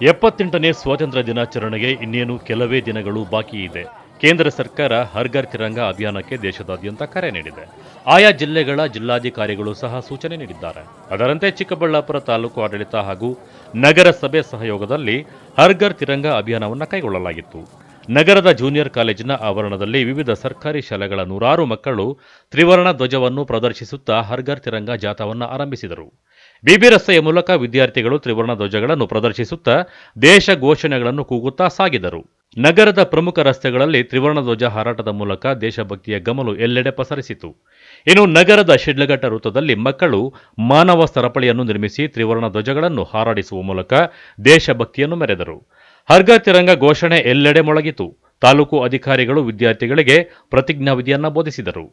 ಎಪ್ಪತ್ತೆಂಟನೇ ಸ್ವಾತಂತ್ರ್ಯ ದಿನಾಚರಣೆಗೆ ಇನ್ನೇನು ಕೆಲವೇ ದಿನಗಳು ಬಾಕಿ ಇದೆ. ಕೇಂದ್ರ ಸರ್ಕಾರ ಹರ್ಘರ್ ತಿರಂಗ ಅಭಿಯಾನಕ್ಕೆ ದೇಶದಾದ್ಯಂತ ಕರೆ ನೀಡಿದೆ. ಆಯಾ ಜಿಲ್ಲೆಗಳ ಜಿಲ್ಲಾಧಿಕಾರಿಗಳು ಸಹ ಸೂಚನೆ ನೀಡಿದ್ದಾರೆ. ಅದರಂತೆ ಚಿಕ್ಕಬಳ್ಳಾಪುರ ತಾಲೂಕು ಆಡಳಿತ ಹಾಗೂ ನಗರಸಭೆ ಸಹಯೋಗದಲ್ಲಿ ಹರ್ಘರ್ ತಿರಂಗ ಅಭಿಯಾನವನ್ನು ಕೈಗೊಳ್ಳಲಾಗಿತ್ತು. ನಗರದ ಜೂನಿಯರ್ ಕಾಲೇಜಿನ ಆವರಣದಲ್ಲಿ ವಿವಿಧ ಸರ್ಕಾರಿ ಶಾಲೆಗಳ ನೂರಾರು ಮಕ್ಕಳು ತ್ರಿವರ್ಣ ಧ್ವಜವನ್ನು ಪ್ರದರ್ಶಿಸುತ್ತಾ ಹರ್ಘರ್ ತಿರಂಗ ಜಾಥಾವನ್ನು ಆರಂಭಿಸಿದರು. ಬಿಬಿ ರಸ್ತೆಯ ಮೂಲಕ ವಿದ್ಯಾರ್ಥಿಗಳು ತ್ರಿವರ್ಣ ಧ್ವಜಗಳನ್ನು ಪ್ರದರ್ಶಿಸುತ್ತಾ ದೇಶ ಘೋಷಣೆಗಳನ್ನು ಕೂಗುತ್ತಾ ಸಾಗಿದರು. ನಗರದ ಪ್ರಮುಖ ರಸ್ತೆಗಳಲ್ಲಿ ತ್ರಿವರ್ಣ ಧ್ವಜ ಹಾರಾಟದ ಮೂಲಕ ದೇಶಭಕ್ತಿಯ ಗಮಲು ಎಲ್ಲೆಡೆ ಪಸರಿಸಿತು. ಇನ್ನು ನಗರದ ಶಿಡ್ಲಘಟ್ಟ ವೃತ್ತದಲ್ಲಿ ಮಕ್ಕಳು ಮಾನವ ಸರಪಳಿಯನ್ನು ನಿರ್ಮಿಸಿ ತ್ರಿವರ್ಣ ಧ್ವಜಗಳನ್ನು ಹಾರಾಡಿಸುವ ಮೂಲಕ ದೇಶಭಕ್ತಿಯನ್ನು ಮೆರೆದರು. ಹರ್ಗ ತಿರಂಗ ಘೋಷಣೆ ಎಲ್ಲೆಡೆ ಮೊಳಗಿತು. ತಾಲೂಕು ಅಧಿಕಾರಿಗಳು ವಿದ್ಯಾರ್ಥಿಗಳಿಗೆ ಪ್ರತಿಜ್ಞಾವಿಧಿಯನ್ನ ಬೋಧಿಸಿದರು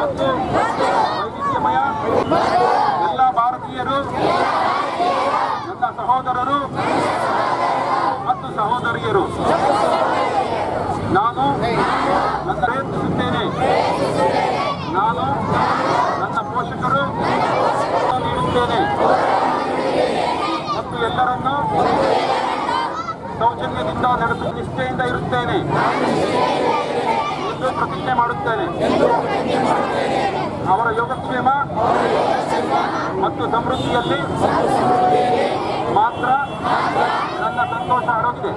ಮತ್ತು ವೈವಿಧ್ಯಮಯ ಎಲ್ಲ ಭಾರತೀಯರು ನನ್ನ ಸಹೋದರರು ಮತ್ತು ಸಹೋದರಿಯರು. ನಾನು ನನ್ನ ಪ್ರಯತ್ನಿಸುತ್ತೇನೆ ನಾನು ನನ್ನ ಪೋಷಕರು ನೀಡುತ್ತೇನೆ. ಮತ್ತು ಎಲ್ಲರನ್ನೂ ಸೌಜನ್ಯದಿಂದ ನಡೆಸಲು ನಿಷ್ಠೆಯಿಂದ ಇರುತ್ತೇನೆ. ಎಂದು ಪ್ರತಿಜ್ಞೆ ಮಾಡುತ್ತೇನೆ. ಅವರ ಯೋಗಕ್ಷೇಮ ಮತ್ತು ಸಮೃದ್ಧಿಯಲ್ಲಿ ಮಾತ್ರ ನನ್ನ ಸಂತೋಷ ಅಡಗಿದೆ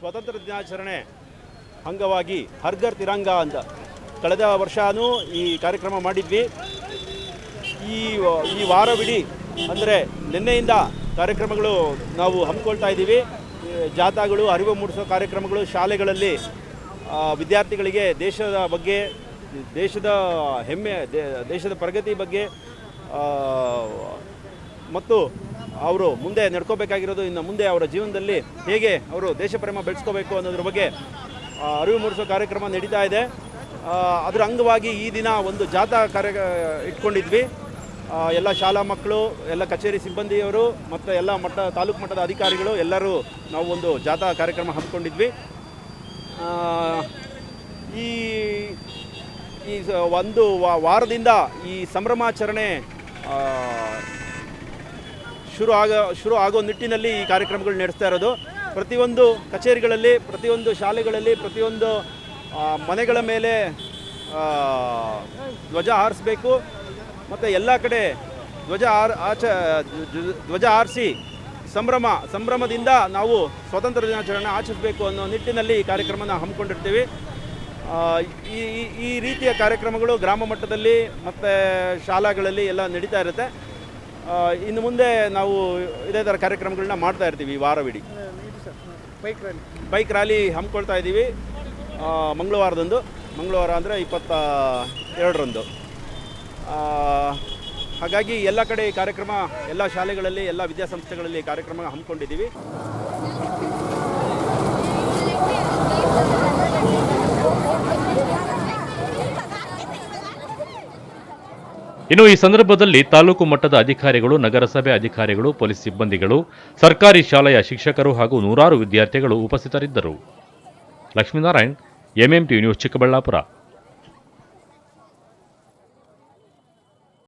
ಸ್ವಾತಂತ್ರ್ಯ ದಿನಾಚರಣೆ ಅಂಗವಾಗಿ ಹರ್ಗರ್ ತಿರಂಗ ಅಂತ ಕಳೆದ ವರ್ಷನೂ ಈ ಕಾರ್ಯಕ್ರಮ ಮಾಡಿದ್ವಿ. ಈ ಈ ವಾರವಿಡೀ ಅಂದರೆ ನಿನ್ನೆಯಿಂದ ಕಾರ್ಯಕ್ರಮಗಳು ನಾವು ಹಮ್ಮಿಕೊಳ್ತಾ ಇದ್ದೀವಿ. ಜಾಥಾಗಳು, ಅರಿವು ಮೂಡಿಸೋ ಕಾರ್ಯಕ್ರಮಗಳು, ಶಾಲೆಗಳಲ್ಲಿ ವಿದ್ಯಾರ್ಥಿಗಳಿಗೆ ದೇಶದ ಬಗ್ಗೆ, ದೇಶದ ಹೆಮ್ಮೆ ದೇಶದ ಪ್ರಗತಿ ಬಗ್ಗೆ ಮತ್ತು ಅವರು ಮುಂದೆ ನಡ್ಕೋಬೇಕಾಗಿರೋದು, ಇನ್ನು ಮುಂದೆ ಅವರ ಜೀವನದಲ್ಲಿ ಹೇಗೆ ಅವರು ದೇಶಪ್ರೇಮ ಬೆಳೆಸ್ಕೋಬೇಕು ಅನ್ನೋದ್ರ ಬಗ್ಗೆ ಅರಿವು ಮೂಡಿಸೋ ಕಾರ್ಯಕ್ರಮ ನಡೀತಾ ಇದೆ. ಅದರ ಅಂಗವಾಗಿ ಈ ದಿನ ಒಂದು ಜಾಥಾ ಕಾರ್ಯ, ಇಟ್ಕೊಂಡಿದ್ವಿ. ಎಲ್ಲ ಶಾಲಾ ಮಕ್ಕಳು, ಎಲ್ಲ ಕಚೇರಿ ಸಿಬ್ಬಂದಿಯವರು, ಮತ್ತು ಎಲ್ಲ ಮಟ್ಟ, ತಾಲೂಕು ಮಟ್ಟದ ಅಧಿಕಾರಿಗಳು, ಎಲ್ಲರೂ ನಾವು ಒಂದು ಜಾಥಾ ಕಾರ್ಯಕ್ರಮ ಹಮ್ಮಿಕೊಂಡಿದ್ವಿ. ಈ ಈ ಒಂದು ವಾರದಿಂದ ಈ ಸಂಭ್ರಮಾಚರಣೆ ಶುರು ಆಗ ಶುರು ಆಗೋ ನಿಟ್ಟಿನಲ್ಲಿ ಈ ಕಾರ್ಯಕ್ರಮಗಳು ನಡೆಸ್ತಾ ಇರೋದು. ಪ್ರತಿಯೊಂದು ಕಚೇರಿಗಳಲ್ಲಿ, ಪ್ರತಿಯೊಂದು ಶಾಲೆಗಳಲ್ಲಿ, ಪ್ರತಿಯೊಂದು ಮನೆಗಳ ಮೇಲೆ ಧ್ವಜ ಹಾರಿಸ್ಬೇಕು. ಮತ್ತು ಎಲ್ಲ ಕಡೆ ಧ್ವಜ ಆರ್ ಆಚ ಧ್ವಜ ಹಾರಿಸಿ ಸಂಭ್ರಮ, ಸಂಭ್ರಮದಿಂದ ನಾವು ಸ್ವಾತಂತ್ರ್ಯ ದಿನಾಚರಣೆ ಆಚರಿಸಬೇಕು ಅನ್ನೋ ನಿಟ್ಟಿನಲ್ಲಿ ಈ ಕಾರ್ಯಕ್ರಮನ ಹಮ್ಮಿಕೊಂಡಿರ್ತೀವಿ. ಈ, ಈ- ರೀತಿಯ ಕಾರ್ಯಕ್ರಮಗಳು ಗ್ರಾಮ ಮಟ್ಟದಲ್ಲಿ ಮತ್ತು ಶಾಲೆಗಳಲ್ಲಿ ಎಲ್ಲ ನಡೀತಾ ಇರುತ್ತೆ. ಇನ್ನು ಮುಂದೆ ನಾವು ಇದೇ ಥರ ಕಾರ್ಯಕ್ರಮಗಳನ್ನ ಮಾಡ್ತಾ ಇರ್ತೀವಿ ವಾರವಿಡೀ ಬೈಕ್ ರ್ಯಾಲಿ ಹಮ್ಮಿಕೊಳ್ತಾ ಇದ್ದೀವಿ. ಮಂಗಳವಾರದಂದು. ಮಂಗಳವಾರ ಅಂದರೆ ಇಪ್ಪತ್ತ ಎರಡರಂದು. ಹಾಗಾಗಿ ಎಲ್ಲ ಕಡೆ ಈ ಕಾರ್ಯಕ್ರಮ ಎಲ್ಲ ಶಾಲೆಗಳಲ್ಲಿ ಎಲ್ಲ ವಿದ್ಯಾಸಂಸ್ಥೆಗಳಲ್ಲಿ ಕಾರ್ಯಕ್ರಮ ಹಮ್ಮಿಕೊಂಡಿದ್ದೀವಿ. ಇನ್ನು ಈ ಸಂದರ್ಭದಲ್ಲಿ ತಾಲೂಕು ಮಟ್ಟದ ಅಧಿಕಾರಿಗಳು, ನಗರಸಭೆ ಅಧಿಕಾರಿಗಳು, ಪೊಲೀಸ್ ಸಿಬ್ಬಂದಿಗಳು, ಸರ್ಕಾರಿ ಶಾಲೆಯ ಶಿಕ್ಷಕರು ಹಾಗೂ ನೂರಾರು ವಿದ್ಯಾರ್ಥಿಗಳು ಉಪಸ್ಥಿತರಿದ್ದರು. Lakshminarayan MMT news Chikkaballapur.